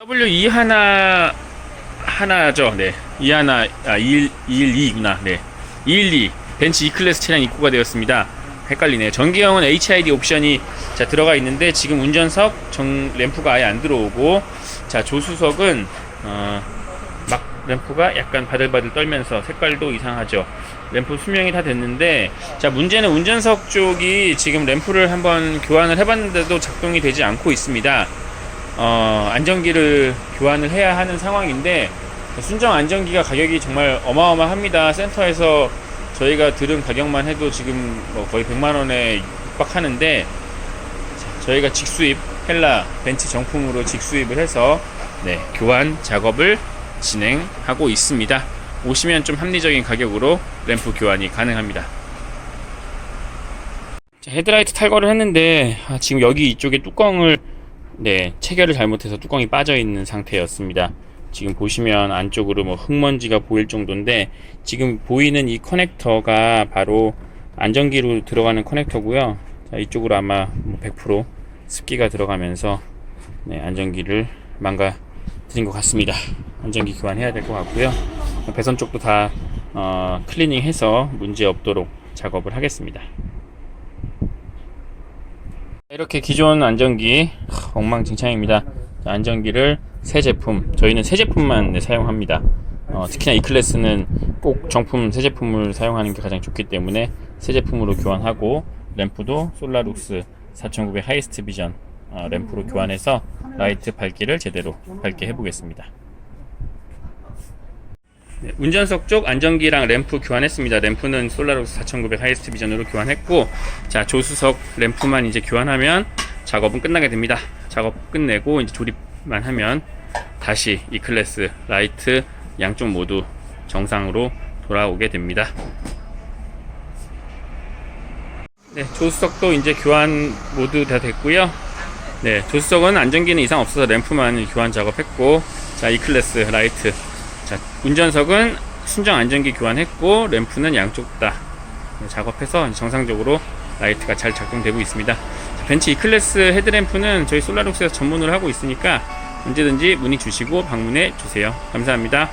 W2 하나 하나죠. 네. 2 하나 아2 212구나. 네. 212 벤츠 E 클래스 차량 입고가 되었습니다. 헷갈리네요. 전기형은 HID 옵션이 자 들어가 있는데 지금 운전석 정 램프가 아예 안 들어오고 자 조수석은 어, 막 램프가 약간 바들바들 떨면서 색깔도 이상하죠. 램프 수명이 다 됐는데 자 문제는 운전석 쪽이 지금 램프를 한번 교환을 해봤는데도 작동이 되지 않고 있습니다. 어, 안전기를 교환을 해야 하는 상황인데 순정 안전기가 가격이 정말 어마어마합니다. 센터에서 저희가 들은 가격만 해도 지금 뭐 거의 100만 원에 육박하는데 자, 저희가 직수입 헬라 벤츠 정품으로 직수입을 해서 네, 교환 작업을 진행하고 있습니다. 오시면 좀 합리적인 가격으로 램프 교환이 가능합니다. 자, 헤드라이트 탈거를 했는데 아, 지금 여기 이쪽에 뚜껑을 네, 체결을 잘못해서 뚜껑이 빠져 있는 상태였습니다. 지금 보시면 안쪽으로 뭐 흙먼지가 보일 정도인데 지금 보이는 이 커넥터가 바로 안전기로 들어가는 커넥터고요. 자, 이쪽으로 아마 뭐100% 습기가 들어가면서 네, 안전기를 망가뜨린 것 같습니다. 안전기 교환해야 될 것 같고요. 배선 쪽도 다 어, 클리닝해서 문제 없도록 작업을 하겠습니다. 이렇게 기존 안전기 하, 엉망진창입니다. 자, 안전기를 새 제품, 저희는 새 제품만 네, 사용합니다. 어, 특히나 이 클래스는 꼭 정품 새 제품을 사용하는 게 가장 좋기 때문에 새 제품으로 교환하고 램프도 솔라룩스 4900 하이스트 비전 어, 램프로 교환해서 라이트 밝기를 제대로 밝게 해보겠습니다. 네, 운전석 쪽 안전기랑 램프 교환했습니다. 램프는 솔라룩스 4900 하이스트 비전으로 교환했고, 자, 조수석 램프만 이제 교환하면 작업은 끝나게 됩니다. 작업 끝내고 이제 조립만 하면 다시 이 클래스 라이트 양쪽 모두 정상으로 돌아오게 됩니다. 네, 조수석도 이제 교환 모두 다 됐고요. 네, 조수석은 안전기는 이상 없어서 램프만 교환 작업했고, 자, 이 클래스 라이트 자, 운전석은 순정 안전기 교환했고 램프는 양쪽 다 작업해서 정상적으로 라이트가 잘 작동되고 있습니다. 자, 벤츠 E 클래스 헤드램프는 저희 솔라룩스에서 전문으로 하고 있으니까 언제든지 문의 주시고 방문해 주세요. 감사합니다.